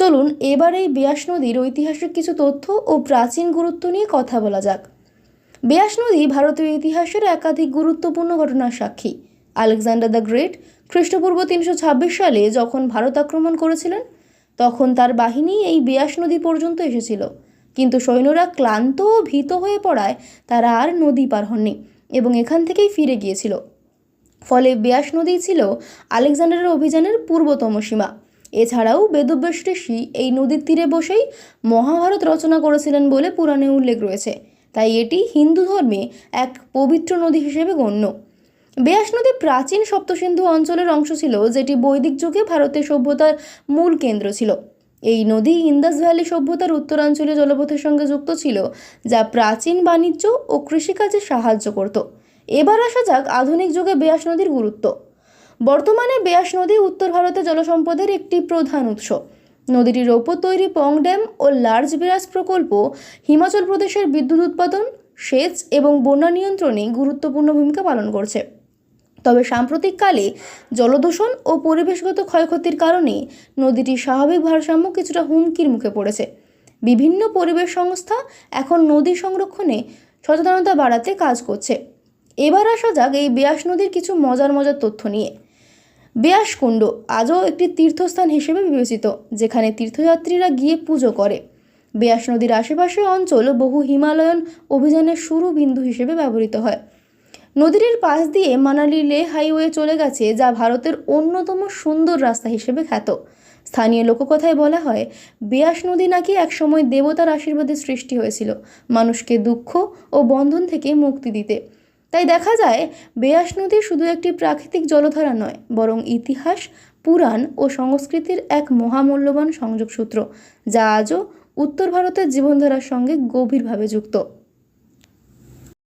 চলুন এবার এই বেয়াস নদীর ঐতিহাসিক কিছু তথ্য ও প্রাচীন গুরুত্ব নিয়ে কথা বলা যাক। বেয়াস নদী ভারতীয় ইতিহাসের একাধিক গুরুত্বপূর্ণ ঘটনার সাক্ষী। আলেকজান্ডার দ্য গ্রেট খ্রিস্টপূর্ব তিনশো ছাব্বিশ সালে যখন ভারত আক্রমণ করেছিলেন, তখন তার বাহিনী এই বেয়াস নদী পর্যন্ত এসেছিল। কিন্তু সৈন্যরা ক্লান্ত ও ভীত হয়ে পড়ায় তারা আর নদী পার হননি এবং এখান থেকেই ফিরে গিয়েছিল। ফলে বেয়াস নদী ছিল আলেকজান্ডারের অভিযানের পূর্বতম সীমা। এছাড়াও বেদব্যাস ঋষি এই নদীর তীরে বসেই মহাভারত রচনা করেছিলেন বলে পুরাণে উল্লেখ রয়েছে। তাই এটি হিন্দু ধর্মে এক পবিত্র নদী হিসেবে গণ্য। ব্যাস নদী প্রাচীন সপ্তসিন্ধু অঞ্চলের অংশ ছিল, যেটি বৈদিক যুগে ভারতের সভ্যতার মূল কেন্দ্র ছিল। এই নদী ইন্দাস ভ্যালি সভ্যতার উত্তরাঞ্চলীয় জলপথের সঙ্গে যুক্ত ছিল, যা প্রাচীন বাণিজ্য ও কৃষিকাজে সাহায্য করত। এবার আসা যাক আধুনিক যুগে ব্যাস নদীর গুরুত্ব। বর্তমানে বেয়াস নদী উত্তর ভারতে জলসম্পদের একটি প্রধান উৎস। নদীটির ওপর তৈরি পং ড্যাম ও লার্জ বিরাজ প্রকল্প হিমাচল প্রদেশের বিদ্যুৎ উৎপাদন, সেচ এবং বন্যা নিয়ন্ত্রণে গুরুত্বপূর্ণ ভূমিকা পালন করছে। তবে সাম্প্রতিককালে জলদূষণ ও পরিবেশগত ক্ষয়ক্ষতির কারণে নদীটির স্বাভাবিক ভারসাম্য কিছুটা হুমকির মুখে পড়েছে। বিভিন্ন পরিবেশ সংস্থা এখন নদী সংরক্ষণে সচেতনতা বাড়াতে কাজ করছে। এবার আসা যাক এই বেয়াস নদীর কিছু মজার মজার তথ্য নিয়ে। বেয়াসকুণ্ড, আজও একটি তীর্থস্থান হিসেবে বিবেচিত, যেখানে তীর্থযাত্রীরা গিয়ে পুজো করে। বেয়াস নদীর আশেপাশে অঞ্চল বহু হিমালয়ন অভিযানের শুরু বিন্দু হিসেবে ব্যবহৃত হয়। নদীটির পাশ দিয়ে মানালি লে হাইওয়ে চলে গেছে, যা ভারতের অন্যতম সুন্দর রাস্তা হিসেবে খ্যাত। স্থানীয় লোককথায় বলা হয়, বেয়াস নদী নাকি একসময় দেবতার আশীর্বাদে সৃষ্টি হয়েছিল, মানুষকে দুঃখ ও বন্ধন থেকে মুক্তি দিতে। তাই দেখা যায়, বেয়াস নদী শুধু একটি প্রাকৃতিক জলধারা নয়, বরং ইতিহাস, পুরাণ ও সংস্কৃতির এক মহামূল্যবান সংযোগসূত্র, যা আজও উত্তর ভারতের জীবনধারার সঙ্গে গভীরভাবে যুক্ত।